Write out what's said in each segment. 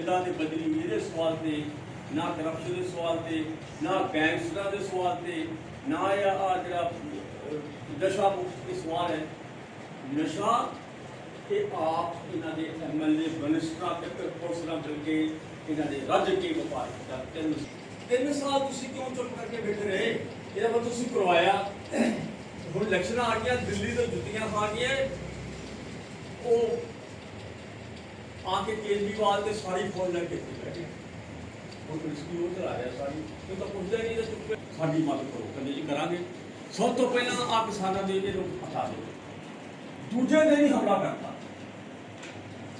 ਨੇਤਾ ਦੇ ਬਦਲੀ ਇਹਦੇ ਸਵਾਲ ਤੇ, ਨਾ ਕਰਪਸ਼ਨ ਦੇ ਸਵਾਲ ਤੇ, ਨਾ ਗੈਂਗਸਟਰਾਂ ਦੇ ਸਵਾਲ ਤੇ, ਨਾ ਇਹ ਆ ਜਿਹੜਾ ਨਸ਼ਾ ਮੁਕਤ ਦੇ ਸਵਾਲ ਹੈ। ਨਸ਼ਾ ਇਹ ਆਪ ਇਹਨਾਂ ਦੇ ਐਮਐਲਏ ਬਨਿਸਟਰਾ ਤੱਕ ਪੁਲਿਸ ਨਾਲ ਮਿਲ ਕੇ ਇਹਨਾਂ ਦੇ ਰੱਜ ਕੇ ਵਪਾਰ ਕੀਤਾ। ਤਿੰਨ ਤਿੰਨ ਸਾਲ ਤੁਸੀਂ ਕਿਉਂ ਚੁੱਪ ਕਰਕੇ ਬੈਠੇ ਰਹੇ? ਇਹਦਾ ਮਤਲਬ ਤੁਸੀਂ ਕਰਵਾਇਆ। ਹੁਣ ਇਲੈਕਸ਼ਨਾਂ ਆ ਗਈਆਂ, ਦਿੱਲੀ ਤੋਂ ਜੁੱਤੀਆਂ ਖਾ ਗਈਆਂ। ਉਹ ਆ ਕੇ ਕੇਜਰੀਵਾਲ ਤੇ ਸਾਰੀ ਫੌਜ ਲੈ ਕੇ ਬੈਠੇ ਹੁਣ ਪ੍ਰਿੰਸੀਪਲ ਉਹ ਚਲਾ ਰਿਹਾ ਸਾਰੀ ਇਹ ਤਾਂ ਪੁੱਛਦਾ ਨਹੀਂ ਤਾਂ ਚੁੱਪ ਸਾਡੀ ਮਦਦ ਕਰੋ ਕਹਿੰਦੇ ਜੀ ਕਰਾਂਗੇ ਸਭ ਤੋਂ ਪਹਿਲਾਂ ਆ ਕਿਸਾਨਾਂ ਦੇ ਇਹਨੂੰ ਹਟਾ ਦਿਓ ਦੂਜੇ ਦਿਨ ਹੀ ਹਮਲਾ ਕਰਤਾ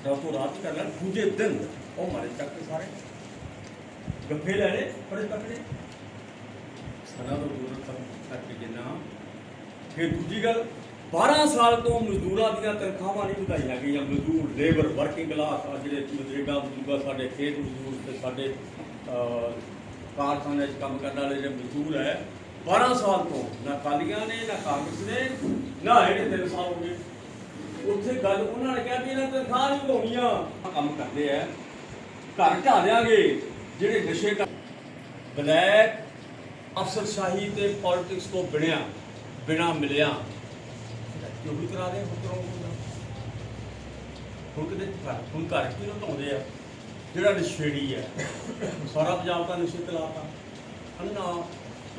ਰਾਤੋਂ ਰਾਤ ਕਰ ਲਿਆ ਦੂਜੇ ਦਿਨ ਉਹ ਮਾਰੇ ਚੱਕ ਕੇ ਸਾਰੇ ਗੱਫੇ ਲੈ ਲੈ ਬੜੇ ਤਕੜੇ ਸਾਡਾ ਤੋਂ ਦੂਰ ਤੱਕ ਕਰਕੇ ਜਿੰਨਾ ਫਿਰ ਦੂਜੀ ਗੱਲ 12 ਸਾਲ ਤੋਂ ਮਜ਼ਦੂਰਾਂ ਦੀਆਂ ਤਨਖਾਹਾਂ ਨਹੀਂ ਵਧਾਈਆਂ ਗਈਆਂ। ਮਜ਼ਦੂਰ ਲੇਬਰ ਵਰਕਿੰਗ ਕਲਾਸ ਆ ਜਿਹੜੇ ਮਜ਼ਦੂਰਾਂ ਮਜ਼ਦੂਰ ਸਾਡੇ ਖੇਤ ਮਜ਼ਦੂਰ ਤੇ ਸਾਡੇ ਅਹ, ਕਾਰਖਾਨੇ 'ਚ ਕੰਮ ਕਰਨ ਵਾਲੇ ਜਿਹੜੇ ਮਜ਼ਦੂਰ ਹੈ 12 ਸਾਲ ਤੋਂ ਨਾ ਕਾਲੀਆਂ ਨੇ ਨਾ ਕਾਂਗਰਸ ਨੇ ਨਾ ਇਹਨੇ ਤਿੰਨ ਸਾਲ ਹੋ ਗਏ। ਉੱਥੇ ਗੱਲ ਉਹਨਾਂ ਨੇ ਕਿਹਾ ਵੀ ਇਹਨਾਂ ਤਨਖਾਹ ਨਹੀਂ ਵਧਾਉਣੀਆਂ। ਕੰਮ ਕਰਦੇ ਆ ਘਰ ਢਾ ਦਿਆਂਗੇ ਜਿਹੜੇ ਨਸ਼ੇ ਕਰ ਬਲੈਕ ਅਫਸਰਸ਼ਾਹੀ ਤੇ ਪੋਲਿਟਿਕਸ ਤੋਂ ਬਿਨਿਆ ਬਿਨਾ ਮਿਲਿਆ। ਕਿਉਂ ਵੀ ਕਰਾ ਦੇ ਹੁਣ ਹੁਣ ਕਿਤੇ ਘਰ ਹੁਣ ਘਰ ਕਿਉਂ ਧਾਉਂਦੇ ਆ? ਜਿਹੜਾ ਨਸ਼ੇੜੀ ਹੈ ਸਾਰਾ ਪੰਜਾਬ ਦਾ ਨਸ਼ੇ ਤੇ ਲਾਤਾ। ਅੰਨਾ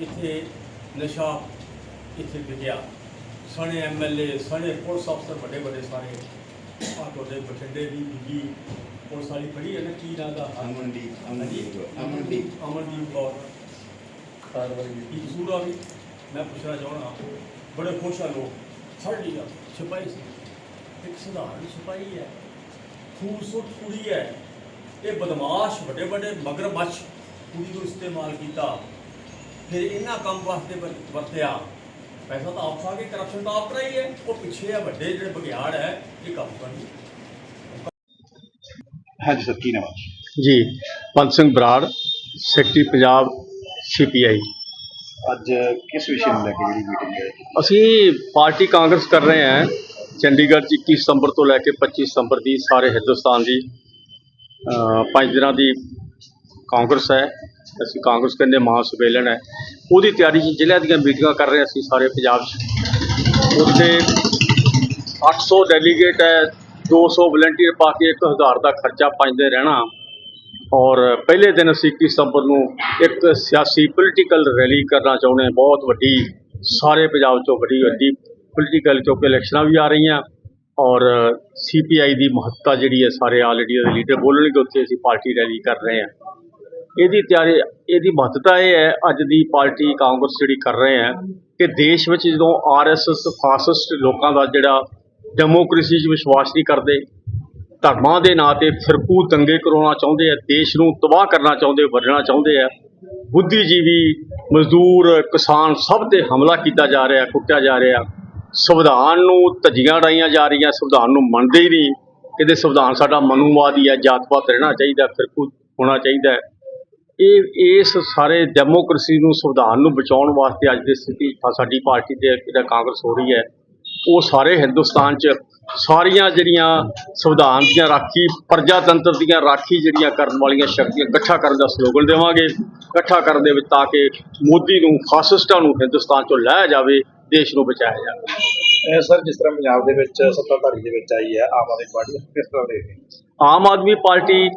ਇੱਥੇ ਨਸ਼ਾ ਇੱਥੇ ਵਿਗਿਆ ਸਣੇ ਐਮਐਲਏ ਸਣੇ ਪੁਲਿਸ ਅਫਸਰ ਵੱਡੇ ਵੱਡੇ ਸਾਰੇ। ਆ ਤੁਹਾਡੇ ਬਠਿੰਡੇ ਦੀ ਬੀਬੀ ਪੁਲਿਸ ਵਾਲੀ ਫੜੀ ਹੈ ਨਾ ਕੀ ਨਾਂ ਦਾ? ਅਮਨਦੀਪ ਅਮਨਦੀਪ ਅਮਨਦੀਪ। ਅਮਨਦੀਪ ਕੌਰ। ਕੀ ਕਸੂਰ ਆ ਵੀ? ਮੈਂ ਪੁੱਛਣਾ ਚਾਹਣਾ ਬੜੇ ਖੁਸ਼ ਆ ਲੋਕ। ਫੜ ਲਿਆ ਸਿਪਾਹੀ ਸੀ। ਇੱਕ ਸਧਾਰਨ ਸਿਪਾਹੀ ਹੈ। ਖੂਬਸੂਰਤ ਕੁੜੀ ਹੈ। ਇਹ ਬਦਮਾਸ਼ ਵੱਡੇ ਵੱਡੇ ਮਗਰਮੱਛ ਕੁੜੀ ਨੂੰ ਇਸਤੇਮਾਲ ਕੀਤਾ। ਫਿਰ ਇਹਨਾਂ ਕੰਮ ਵਾਸਤੇ ਵਰ- ਵਰਤਿਆ। ਪੈਸਾ ਤਾਂ ਆਪ ਖਾ ਕੇ ਕਰਪਸ਼ਨ ਤਾਂ ਆਪ ਰਹੀ ਹੈ। ਉਹ ਪਿੱਛੇ ਆ ਵੱਡੇ ਜਿਹੜੇ ਬਗਿਆੜ ਹੈ ਇਹ ਕੰਮ ਕਰਨੀ ਹਾਂਜੀ ਸਰ ਕੀ ਨਾਮ? ਜੀ ਪੰਤ ਸਿੰਘ ਬਰਾੜ ਸੈਕਟਰੀ ਪੰਜਾਬ ਸੀਪੀਆਈ ਅੱਜ ਕਿਸ ਵਿਸ਼ੇ ਨੂੰ ਲੈ ਕੇ ਜਿਹੜੀ ਮੀਟਿੰਗ ਹੈ? ਅਸੀਂ ਪਾਰਟੀ ਕਾਂਗਰਸ ਕਰ ਰਹੇ ਹਾਂ। ਚੰਡੀਗੜ੍ਹ 'ਚ 21 ਸਤੰਬਰ ਤੋਂ ਲੈ ਕੇ 25 ਸਤੰਬਰ ਦੀ ਸਾਰੇ ਹਿੰਦੁਸਤਾਨ ਦੀ ਪੰਜ ਦਿਨਾਂ ਦੀ ਕਾਂਗਰਸ ਹੈ। ਅਸੀਂ ਕਾਂਗਰਸ ਕਹਿੰਦੇ ਮਹਾ ਸੰਮੇਲਨ ਹੈ। ਉਹਦੀ ਤਿਆਰੀ 'ਚ ਜ਼ਿਲ੍ਹਿਆਂ ਦੀਆਂ ਮੀਟਿੰਗਾਂ ਕਰ ਰਹੇ ਅਸੀਂ ਸਾਰੇ ਪੰਜਾਬ 'ਚ। ਉੱਥੇ 800 ਡੈਲੀਗੇਟ ਹੈ 200 ਵਲੰਟੀਅਰ ਪਾ ਕੇ 1000 ਦਾ ਖਰਚਾ ਪੰਜ ਦੇ ਰਹਿਣਾ। ਔਰ ਪਹਿਲੇ ਦਿਨ ਅਸੀਂ 21 ਸਤੰਬਰ ਨੂੰ ਇੱਕ ਸਿਆਸੀ ਪੋਲੀਟੀਕਲ ਰੈਲੀ ਕਰਨਾ ਚਾਹੁੰਦੇ ਹਾਂ। ਬਹੁਤ ਵੱਡੀ, ਸਾਰੇ ਪੰਜਾਬ ਚੋਂ ਵੱਡੀ ਵੱਡੀ ਪੋਲੀਟੀਕਲ ਕਿਉਂਕਿ ਇਲੈਕਸ਼ਨਾਂ ਵੀ ਆ ਰਹੀਆਂ। ਔਰ ਸੀਪੀਆਈ ਦੀ ਮਹੱਤਤਾ ਜਿਹੜੀ ਹੈ, ਸਾਰੇ ਆਲ ਇੰਡੀਆ ਦੇ ਲੀਡਰ ਬੋਲਣਗੇ, ਉੱਥੇ ਅਸੀਂ ਪਾਰਟੀ ਰੈਲੀ ਕਰ ਰਹੇ ਹਾਂ। ਇਹਦੀ ਤਿਆਰੀ, ਇਹਦੀ ਮਹੱਤਤਾ ਇਹ ਹੈ, ਅੱਜ ਦੀ ਪਾਰਟੀ ਕਾਂਗਰਸ ਜਿਹੜੀ ਕਰ ਰਹੇ ਹੈ, ਕਿ ਦੇਸ਼ ਵਿੱਚ ਜਦੋਂ ਆਰਐਸਐਸ ਫਾਸਿਸਟ ਲੋਕਾਂ ਦਾ ਜਿਹੜਾ ਡੈਮੋਕ੍ਰੇਸੀ 'ਚ ਵਿਸ਼ਵਾਸ ਨਹੀਂ ਕਰਦੇ ਧਰਮਾਂ ਦੇ ਨਾਂ ਤੇ ਫਿਰਕੂ ਦੰਗੇ ਕਰਾਉਣਾ ਚਾਹੁੰਦੇ ਆ, ਦੇਸ਼ ਨੂੰ ਤਬਾਹ ਕਰਨਾ ਚਾਹੁੰਦੇ, ਵਰਜਣਾ ਚਾਹੁੰਦੇ ਆ। ਬੁੱਧੀਜੀਵੀ, ਮਜ਼ਦੂਰ, ਕਿਸਾਨ ਸਭ ਤੇ ਹਮਲਾ ਕੀਤਾ ਜਾ ਰਿਹਾ, ਕੁੱਟਿਆ ਜਾ ਰਿਹਾ। ਸੰਵਿਧਾਨ ਨੂੰ ਧੱਜੀਆਂ ਉਡਾਈਆਂ ਜਾ ਰਹੀਆਂ, ਸੰਵਿਧਾਨ ਨੂੰ ਮੰਨਦੇ ਹੀ ਨਹੀਂ। ਕਹਿੰਦੇ ਸੰਵਿਧਾਨ ਸਾਡਾ ਮਨੂਵਾਦੀ ਹੈ ਜਾਤ-ਪਾਤ ਰਹਿਣਾ ਚਾਹੀਦਾ ਫਿਰਕੂ ਹੋਣਾ ਚਾਹੀਦਾ। ਇਹ, ਇਸ ਸਾਰੇ ਡੈਮੋਕ੍ਰੇਸੀ ਨੂੰ, ਸੰਵਿਧਾਨ ਨੂੰ ਬਚਾਉਣ ਵਾਸਤੇ ਅੱਜ ਦੀ ਸਥਿਤੀ ਸਾਡੀ ਪਾਰਟੀ ਤੇ, ਜਿਹੜਾ ਕਾਂਗਰਸ ਹੋ ਰਹੀ ਹੈ, ਉਹ ਸਾਰੇ ਹਿੰਦੁਸਤਾਨ 'ਚ ਸਾਰੀਆਂ ਜਿਹੜੀਆਂ ਸੰਵਿਧਾਨ ਦੀਆਂ ਰਾਖੀ ਪ੍ਰਜਾਤੰਤਰ ਦੀਆਂ ਰਾਖੀ ਜਿਹੜੀਆਂ ਕਰਨ ਵਾਲੀਆਂ ਸ਼ਕਤੀਆਂ ਇਕੱਠਾ ਕਰਨ ਦਾ ਸਲੋਗਨ ਦੇਵਾਂਗੇ। ਇਕੱਠਾ ਕਰਨ ਦੇ ਵਿੱਚ ਤਾਂ ਕਿ ਮੋਦੀ ਨੂੰ ਫਾਸਿਸਟਾਂ ਨੂੰ ਹਿੰਦੁਸਤਾਨ 'ਚੋਂ ਲਾਇਆ ਜਾਵੇ ਦੇਸ਼ ਨੂੰ ਬਚਾਇਆ ਜਾਵੇ। ਸਰ ਜਿਸ ਤਰ੍ਹਾਂ ਪੰਜਾਬ ਦੇ ਵਿੱਚ ਸੱਤਾਧਾਰੀ ਦੇ ਵਿੱਚ ਆਈ ਹੈ ਆਮ ਆਦਮੀ ਪਾਰਟੀ ਕਿਸ ਤਰ੍ਹਾਂ ਹੋ? ਆਮ ਆਦਮੀ ਪਾਰਟੀ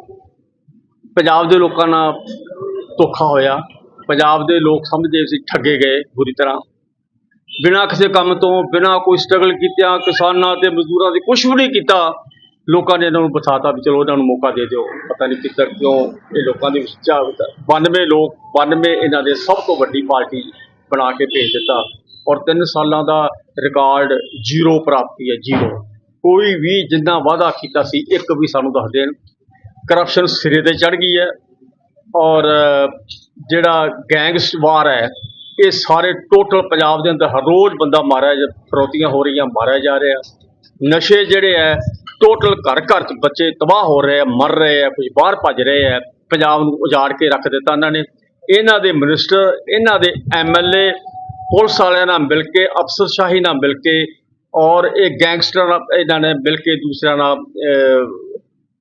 ਪੰਜਾਬ ਦੇ ਲੋਕਾਂ ਨਾਲ ਧੋਖਾ ਹੋਇਆ। ਪੰਜਾਬ ਦੇ ਲੋਕ ਸਮਝਦੇ ਸੀ ਠੱਗੇ ਗਏ ਬੁਰੀ ਤਰ੍ਹਾਂ। ਬਿਨਾਂ ਕਿਸੇ ਕੰਮ ਤੋਂ, ਬਿਨਾਂ ਕੋਈ ਸਟਰਗਲ ਕੀਤਿਆਂ, ਕਿਸਾਨਾਂ ਤੇ ਮਜ਼ਦੂਰਾਂ ਦੇ ਕੁਝ ਵੀ ਨਹੀਂ ਕੀਤਾ, ਲੋਕਾਂ ਨੇ ਇਹਨਾਂ ਨੂੰ ਬਸਾਤਾ ਵੀ ਚਲੋ ਇਹਨਾਂ ਨੂੰ ਮੌਕਾ ਦੇ ਦਿਓ। ਪਤਾ ਨਹੀਂ ਕਿੱਧਰ ਕਿਉਂ ਇਹ ਲੋਕਾਂ ਦੇ ਵਿੱਚ ਚਾਹ 92 ਲੋਕ 92 ਇਹਨਾਂ ਦੇ ਸਭ ਤੋਂ ਵੱਡੀ ਪਾਰਟੀ ਬਣਾ ਕੇ ਭੇਜ ਦਿੱਤਾ ਔਰ 3 ਸਾਲਾਂ ਦਾ ਰਿਕਾਰਡ ਜ਼ੀਰੋ ਪ੍ਰਾਪਤੀ ਹੈ, ਜ਼ੀਰੋ। ਕੋਈ ਵੀ ਜਿੰਨਾ ਵਾਅਦਾ ਕੀਤਾ ਸੀ, ਇੱਕ ਵੀ ਸਾਨੂੰ ਦੱਸ ਦੇਣ। ਕਰਪਸ਼ਨ ਸਿਰੇ ਤੇ ਚੜ ਗਈ ਹੈ ਔਰ ਜਿਹੜਾ ਗੈਂਗਸ ਵਾਰ ਹੈ ਇਹ ਸਾਰੇ ਟੋਟਲ ਪੰਜਾਬ ਦੇ ਅੰਦਰ ਹਰ ਰੋਜ਼ ਬੰਦਾ ਮਾਰਿਆ ਜਾ ਫਰੋਤੀਆਂ ਹੋ ਰਹੀਆਂ, ਮਾਰਿਆ ਜਾ ਰਿਹਾ। ਨਸ਼ੇ ਜਿਹੜੇ ਹੈ ਟੋਟਲ ਘਰ ਘਰ ਚ ਬੱਚੇ ਤਬਾਹ ਹੋ ਰਹੇ ਆ, ਮਰ ਰਹੇ ਆ, ਕੁਝ ਬਾਹਰ ਭੱਜ ਰਹੇ ਆ, ਪੰਜਾਬ ਨੂੰ ਉਜਾੜ ਕੇ ਰੱਖ ਦਿੱਤਾ ਇਹਨਾਂ ਨੇ। ਇਹਨਾਂ ਦੇ ਮਿਨਿਸਟਰ ਇਹਨਾਂ ਦੇ ਐਮਐਲਏ ਪੁਲਿਸ ਵਾਲਿਆਂ ਨਾਲ ਮਿਲ ਕੇ, ਅਫਸਰਸ਼ਾਹੀ ਨਾਲ ਮਿਲ ਕੇ, ਔਰ ਇਹ ਗੈਂਗਸਟਰ ਨਾਲ, ਇਹਨਾਂ ਨੇ ਮਿਲ ਕੇ ਦੂਸਰਿਆਂ ਨਾਲ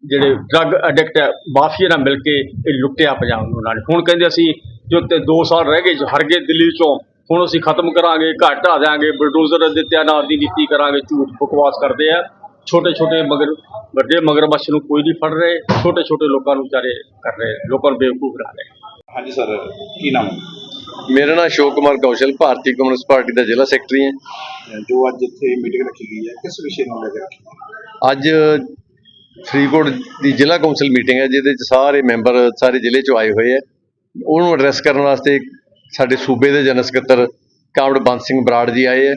ਜਿਹੜੇ ਡਰੱਗ ਐਡਿਕਟ ਹੈ ਮਾਫੀਆ ਨਾਲ ਮਿਲ ਕੇ ਇਹ ਲੁੱਟਿਆ ਪੰਜਾਬ ਨੂੰ ਉਹਨਾਂ ਨੇ ਹੁਣ ਕਹਿੰਦੇ ਅਸੀਂ ਜੋ ਤੇ 2 ਸਾਲ ਰਹਿ ਗਏ ਹਰ ਗਏ ਦਿੱਲੀ ਚੋਂ ਹੁਣ ਅਸੀਂ ਖਤਮ ਕਰਾਂਗੇ ਘਰ ਢਾਹ ਦਿਆਂਗੇ ਬਲਡੋਜ਼ਰ ਦਿੱਤਿਆ ਨਾਲ ਦੀ ਨੀਤੀ ਕਰਾਂਗੇ ਝੂਠ ਬਕਵਾਸ ਕਰਦੇ ਆ। ਛੋਟੇ ਛੋਟੇ ਮਗਰ ਵੱਡੇ ਮਗਰਮੱਛ ਨੂੰ ਕੋਈ ਨਹੀਂ ਫੜ ਰਹੇ ਛੋਟੇ ਛੋਟੇ ਲੋਕਾਂ ਨੂੰ ਵਿਚਾਰੇ ਕਰ ਰਹੇ ਲੋਕਾਂ ਨੂੰ ਬੇਵਕੂਫ ਬਣਾ ਰਹੇ। ਹਾਂਜੀ ਸਰ ਕੀ ਨਾਮ? ਮੇਰਾ ਨਾਮ ਅਸ਼ੋਕ ਕੁਮਾਰ ਕੌਸ਼ਲ ਭਾਰਤੀ ਕਮਿਊਨਿਸਟ ਪਾਰਟੀ ਦਾ ਜ਼ਿਲ੍ਹਾ ਸੈਕਟਰੀ ਹਾਂ। ਜੋ ਅੱਜ ਇੱਥੇ ਮੀਟਿੰਗ ਰੱਖੀ ਗਈ ਹੈ ਕਿਸ ਵਿਸ਼ੇ ਨੂੰ ਲੈ ਕੇ? ਅੱਜ ਫਰੀਦਕੋਟ ਦੀ ਜ਼ਿਲ੍ਹਾ ਕੌਂਸਲ ਮੀਟਿੰਗ ਹੈ ਜਿਹਦੇ ਵਿੱਚ ਸਾਰੇ ਮੈਂਬਰ ਸਾਰੇ ਜ਼ਿਲ੍ਹੇ ਚੋਂ ਆਏ ਹੋਏ ਹੈ। ਉਹਨੂੰ ਐਡਰੈਸ ਕਰਨ ਵਾਸਤੇ ਸਾਡੇ ਸੂਬੇ ਦੇ ਜਨਰਲ ਸਕੱਤਰ ਕਾਮੜ ਬੰਦ ਸਿੰਘ ਬਰਾੜ ਜੀ ਆਏ ਹੈ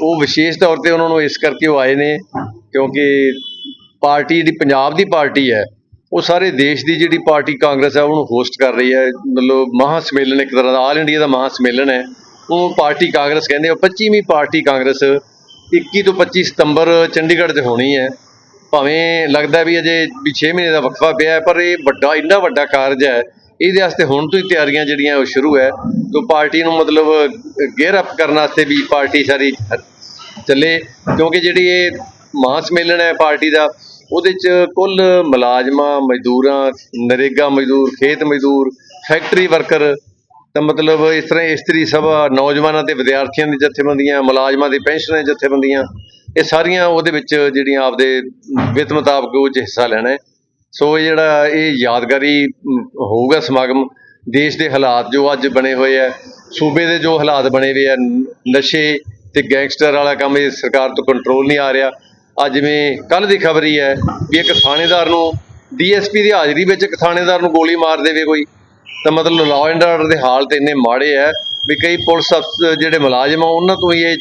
ਉਹ ਵਿਸ਼ੇਸ਼ ਤੌਰ ਤੇ ਉਹਨਾਂ ਨੂੰ ਇਸ ਕਰਕੇ ਉਹ ਆਏ ਨੇ ਕਿਉਂਕਿ ਪਾਰਟੀ ਜਿਹੜੀ ਪੰਜਾਬ ਦੀ ਪਾਰਟੀ ਹੈ, ਉਹ ਸਾਰੇ ਦੇਸ਼ ਦੀ ਜਿਹੜੀ ਪਾਰਟੀ ਕਾਂਗਰਸ ਹੈ, ਉਹਨੂੰ ਹੋਸਟ ਕਰ ਰਹੀ ਹੈ। ਮਤਲਬ ਮਹਾ ਸੰਮੇਲਨ ਇੱਕ ਤਰ੍ਹਾਂ ਦਾ ਆਲ ਇੰਡੀਆ ਦਾ ਮਹਾ ਸੰਮੇਲਨ ਹੈ। ਉਹ ਪਾਰਟੀ ਕਾਂਗਰਸ ਕਹਿੰਦੇ ਆ 25ਵੀਂ ਪਾਰਟੀ ਕਾਂਗਰਸ 21 ਤੋਂ 25 ਸਤੰਬਰ ਚੰਡੀਗੜ੍ਹ 'ਚ ਹੋਣੀ ਹੈ। ਭਾਵੇਂ ਲੱਗਦਾ ਵੀ ਅਜੇ ਵੀ 6 ਮਹੀਨੇ ਦਾ ਵਕਫਾ ਪਿਆ ਪਰ ਇਹ ਵੱਡਾ, ਇੰਨਾ ਵੱਡਾ ਕਾਰਜ ਹੈ ਇਹਦੇ ਵਾਸਤੇ ਹੁਣ ਤੋਂ ਹੀ ਤਿਆਰੀਆਂ ਜਿਹੜੀਆਂ ਉਹ ਸ਼ੁਰੂ ਹੈ। ਤੋਂ ਪਾਰਟੀ ਨੂੰ ਮਤਲਬ ਗੇਅਰ ਅਪ ਕਰਨ ਵਾਸਤੇ ਵੀ ਪਾਰਟੀ ਸਾਰੀ ਚੱਲੇ। ਕਿਉਂਕਿ ਜਿਹੜੀ ਇਹ ਮਹਾਂ ਸੰਮੇਲਨ ਹੈ ਪਾਰਟੀ ਦਾ, ਉਹਦੇ ਚ ਕੁੱਲ ਮੁਲਾਜ਼ਮਾਂ, ਮਜ਼ਦੂਰਾਂ, ਨਰੇਗਾ ਮਜ਼ਦੂਰ, ਖੇਤ ਮਜ਼ਦੂਰ ਫੈਕਟਰੀ ਵਰਕਰ ਤਾਂ ਮਤਲਬ ਇਸ ਤਰ੍ਹਾਂ ਇਸਤਰੀ ਸਭਾ ਨੌਜਵਾਨਾਂ ਤੇ ਵਿਦਿਆਰਥੀਆਂ ਦੀ ਜਥੇਬੰਦੀਆਂ, ਮੁਲਾਜ਼ਮਾਂ ਦੀ ਪੈਨਸ਼ਨਾਂ ਜਥੇਬੰਦੀਆਂ, ਇਹ ਸਾਰੀਆਂ ਉਹਦੇ ਵਿੱਚ ਜਿਹੜੀਆਂ ਆਪਦੇ ਵਿੱਤ ਮੁਤਾਬਕ ਉਹ 'ਚ ਹਿੱਸਾ ਲੈਣਾ ਹੈ। ਸੋ ਇਹ ਜਿਹੜਾ ਇਹ ਯਾਦਗਾਰੀ ਹੋਊਗਾ ਸਮਾਗਮ। ਦੇਸ਼ ਦੇ ਹਾਲਾਤ ਜੋ ਅੱਜ ਬਣੇ ਹੋਏ ਆ, ਸੂਬੇ ਦੇ ਜੋ ਹਾਲਾਤ ਬਣੇ ਹੋਏ ਆ ਨਸ਼ੇ ਤੇ ਗੈਂਗਸਟਰ ਵਾਲਾ ਕੰਮ ਇਹ ਸਰਕਾਰ ਤੋਂ ਕੰਟਰੋਲ ਨਹੀਂ ਆ ਰਿਹਾ। ਅੱਜ ਜਿਵੇਂ ਕੱਲ ਦੀ ਖਬਰ ਹੀ ਹੈ ਵੀ ਇੱਕ ਥਾਣੇਦਾਰ ਨੂੰ ਡੀਐਸਪੀ ਦੀ ਹਾਜ਼ਰੀ ਵਿੱਚ ਇੱਕ ਥਾਣੇਦਾਰ ਨੂੰ ਗੋਲੀ ਮਾਰ ਦੇਵੇ ਕੋਈ। ਤਾਂ ਮਤਲਬ ਲਾਅ ਐਂਡ ਆਰਡਰ ਦੇ ਹਾਲਤ ਇੰਨੇ ਮਾੜੇ ਆ ਵੀ ਕਈ ਪੁਲਿਸ ਅਫਸਰ ਜਿਹੜੇ ਮੁਲਾਜ਼ਮ ਆ, ਉਹਨਾਂ ਤੋਂ ਹੀ ਇਹ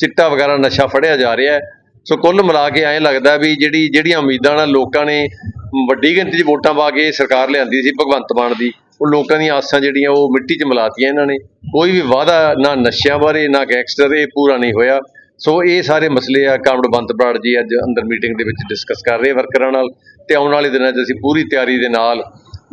ਚਿੱਟਾ ਵਗੈਰਾ ਨਸ਼ਾ ਫੜਿਆ ਜਾ ਰਿਹਾ। ਸੋ ਕੁੱਲ ਮਿਲਾ ਕੇ ਐਂ ਲੱਗਦਾ ਵੀ ਜਿਹੜੀ, ਜਿਹੜੀਆਂ ਉਮੀਦਾਂ ਨਾਲ ਲੋਕਾਂ ਨੇ ਵੱਡੀ ਗਿਣਤੀ 'ਚ ਵੋਟਾਂ ਪਾ ਕੇ ਸਰਕਾਰ ਲਿਆਂਦੀ ਸੀ, ਭਗਵੰਤ ਮਾਨ ਦੀ। ਉਹ ਲੋਕਾਂ ਦੀਆਂ ਆਸਾਂ ਜਿਹੜੀਆਂ, ਉਹ ਮਿੱਟੀ 'ਚ ਮਿਲਾਤੀਆਂ ਇਹਨਾਂ ਨੇ। ਕੋਈ ਵੀ ਵਾਅਦਾ ਨਾ ਨਸ਼ਿਆਂ ਬਾਰੇ, ਨਾ ਗੈਂਗਸਟਰ ਇਹ ਪੂਰਾ ਨਹੀਂ ਹੋਇਆ। ਸੋ ਇਹ ਸਾਰੇ ਮਸਲੇ ਆ ਕਾਮੜ ਬੰਤ ਬਰਾੜ ਜੀ ਅੱਜ ਅੰਦਰ ਮੀਟਿੰਗ ਦੇ ਵਿੱਚ ਡਿਸਕਸ ਕਰ ਰਹੇ ਵਰਕਰਾਂ ਨਾਲ। ਤੇ ਆਉਣ ਵਾਲੇ ਦਿਨਾਂ 'ਚ ਅਸੀਂ ਪੂਰੀ ਤਿਆਰੀ ਦੇ ਨਾਲ,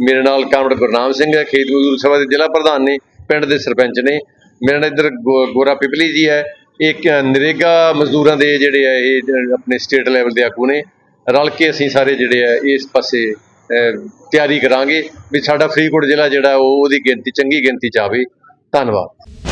ਮੇਰੇ ਨਾਲ ਕਾਮੜ ਗੁਰਨਾਮ ਸਿੰਘ ਹੈ, ਖੇਤ ਮਜ਼ਦੂਰ ਸਭਾ ਦੇ ਜ਼ਿਲ੍ਹਾ ਪ੍ਰਧਾਨ ਨੇ, ਪਿੰਡ ਦੇ ਸਰਪੰਚ ਨੇ। ਮੇਰੇ ਨਾਲ ਇੱਧਰ ਗੋ- ਗੋਰਾ ਪਿਪਲੀ ਜੀ ਹੈ, ਇੱਕ ਨਰੇਗਾ ਮਜ਼ਦੂਰਾਂ ਦੇ ਜਿਹੜੇ ਆ, ਇਹ ਆਪਣੇ ਸਟੇਟ ਲੈਵਲ ਦੇ ਆਗੂ ਨੇ। ਰਲ ਕੇ ਅਸੀਂ ਸਾਰੇ ਜਿਹੜੇ ਆ, ਇਸ ਪਾਸੇ ਤਿਆਰੀ ਕਰਾਂਗੇ ਵੀ ਸਾਡਾ ਫਰੀਦਕੋਟ ਜ਼ਿਲ੍ਹਾ ਜਿਹੜਾ, ਉਹ ਉਹਦੀ ਗਿਣਤੀ, ਚੰਗੀ ਗਿਣਤੀ ਚ ਆਵੇ। ਧੰਨਵਾਦ।